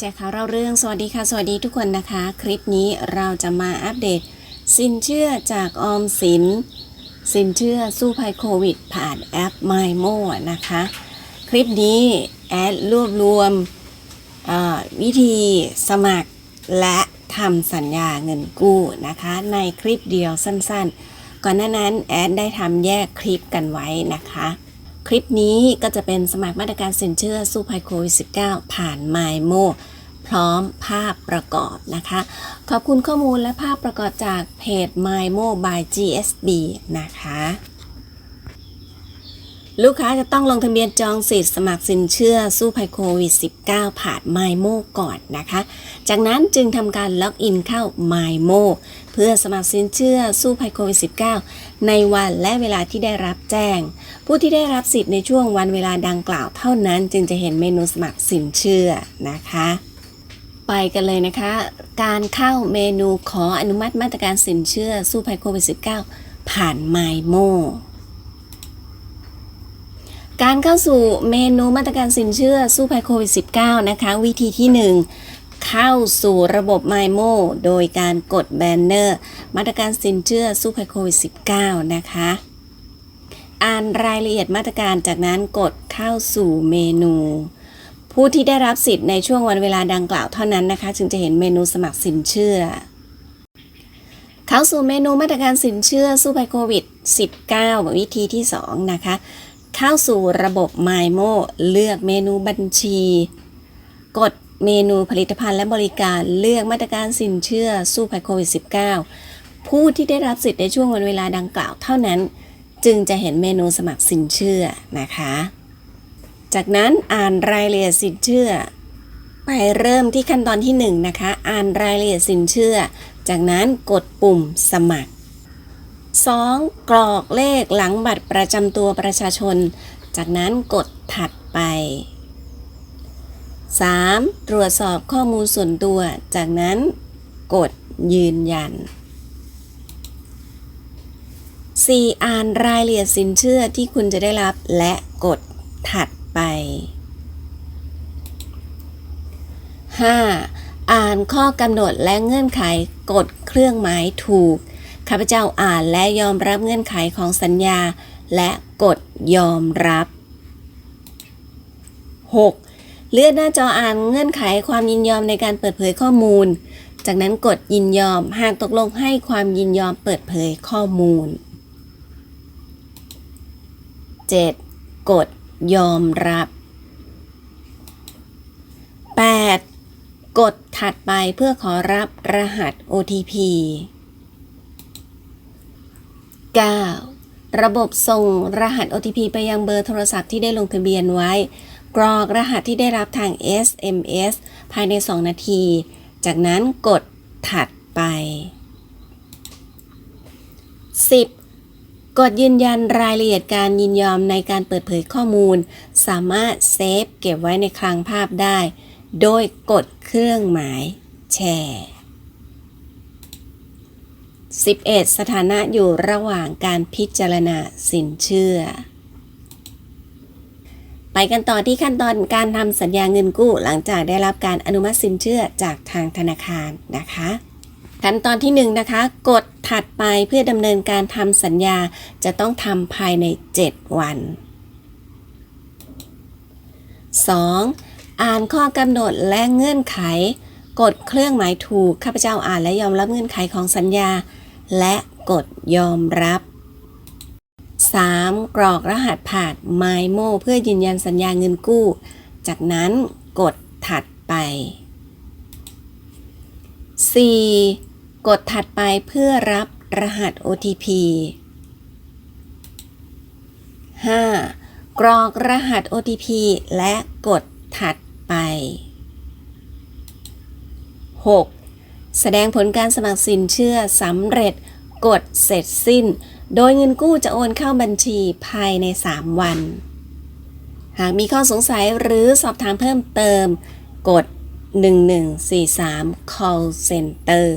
แจกข่าวเราเรื่องสวัสดีค่ะ สวัสดีทุกคนนะคะ คลิปนี้เราจะมาอัปเดต สินเชื่อจากออมสิน สินเชื่อสู้ภัยโควิด ผ่านแอป MyMo นะคะ คลิปนี้แอดรวบรวมวิธีสมัครและทำสัญญาเงินกู้นะคะ ในคลิปเดียวสั้นๆ ก่อนหน้านั้นแอดได้ทำแยกคลิปกันไว้นะคะ คลิปนี้ก็จะเป็นสมัครมาตรการสินเชื่อสู้ภัยโควิด -19 ผ่าน MyMo พร้อมภาพประกอบนะคะ ขอบคุณข้อมูลและภาพประกอบจากเพจ MyMo by GSB นะคะ ลูกค้าจะต้องลงทะเบียนจองสิทธิ์สมัครสินเชื่อสู้ภัยโควิด -19 ผ่าน MyMo ก่อนนะคะ จากนั้นจึงทำการล็อกอินเข้า MyMo เพื่อสมัครสินเชื่อสู้ภัยโควิด -19 ในวันและเวลาที่ได้รับแจ้ง ผู้ที่ได้รับสิทธิ์ในช่วงวันเวลาดังกล่าวเท่านั้น จึงจะเห็นเมนูสมัครสินเชื่อนะคะไปกันเลยนะคะ การเข้าเมนูขออนุมัติมาตรการสินเชื่อสู้ภัยโควิด -19 ผ่าน MyMo การเข้าสู่เมนูมาตรการสินเชื่อสู้ภัยโควิด -19 นะคะ วิธีที่ 1 เข้าสู่ระบบ MyMo โดยการกดแบนเนอร์ มาตรการสินเชื่อสู้ภัยโควิด -19 นะคะ อ่านรายละเอียดมาตรการจากนั้นกดเข้าสู่เมนู ผู้ที่ได้รับสิทธิ์ในช่วงวันเวลาดังกล่าวเท่านั้นนะคะ จึงจะเห็นเมนูสมัครสินเชื่อเข้าสู่เมนูมาตรการสินเชื่อสู้ภัยโควิด -19 วิธีที่ 2 นะคะ เข้าสู่ระบบ MyMo เลือกเมนูบัญชี กดเมนูผลิตภัณฑ์และบริการเลือกมาตรการสินเชื่อสู้ภัยโควิด -19 ผู้ที่ได้รับสิทธิ์ในช่วงวันเวลาดังกล่าวเท่านั้น จึงจะเห็นเมนูสมัครสินเชื่อนะคะ จากนั้นอ่านรายละเอียดสินเชื่อ ไปเริ่มที่ขั้นตอนที่ 1 นะคะ อ่านรายละเอียดสินเชื่อ จากนั้นกดปุ่มสมัคร 2. กรอกเลขหลังบัตรประจำตัวประชาชน จากนั้นกดถัดไป 3. ตรวจสอบข้อมูลส่วนตัว จากนั้นกดยืนยัน 4. อ่านรายละเอียดสินเชื่อที่คุณจะได้รับและกดถัดไป 5. อ่านข้อกำหนดและเงื่อนไขกดเครื่องหมายถูก ข้าพเจ้าอ่านและยอมรับเงื่อนไขของสัญญา และกดยอมรับ 6. เลื่อนหน้าจออ่านเงื่อนไขความยินยอมในการเปิดเผยข้อมูล จากนั้นกดยินยอมหากตกลงให้ความยินยอมเปิดเผยข้อมูล 7. กดยอมรับ 8. กดถัดไปเพื่อขอรับรหัส OTP 9. ระบบส่งรหัส OTP ไปยังเบอร์โทรศัพท์ที่ได้ลงทะเบียนไว้ กรอกรหัสที่ได้รับทาง SMS ภายใน 2 นาที จากนั้นกดถัดไป 10. กดยืนยันรายละเอียดการยินยอมในการเปิดเผยข้อมูล สามารถเซฟเก็บไว้ในคลังภาพได้ โดยกดเครื่องหมายแชร์ 11. สถานะอยู่ระหว่างการพิจารณาสินเชื่อ ไปกันต่อที่ขั้นตอนการทำสัญญาเงินกู้ หลังจากได้รับการอนุมัติสินเชื่อจากทางธนาคารนะคะ ขั้นตอนที่1นงนะคะกดถัดไปเพื่อดำเนินการทำสัญญาจะต้องทำภายใน 7 วัน 2. อ่านข้อกำหนดและเงื่อนไข กดเครื่องหมายถูกข้าพเจ้าอ่านและยอมรับเงื่อนไขของสัญญา และกดยอมรับ 3. กรอกรหัสผ่าน MyMo เพื่อยืนยันสัญญาเงินกู้ จากนั้นกดถัดไป 4. กดถัดไปเพื่อรับรหัส OTP 5. กรอกรหัส OTP และกดถัดไป 6. แสดงผลการสมัครสินเชื่อสำเร็จกดเสร็จสิ้น โดยเงินกู้จะโอนเข้าบัญชีภายใน 3 วัน หากมีข้อสงสัยหรือสอบถามเพิ่มเติม กด 1143 call center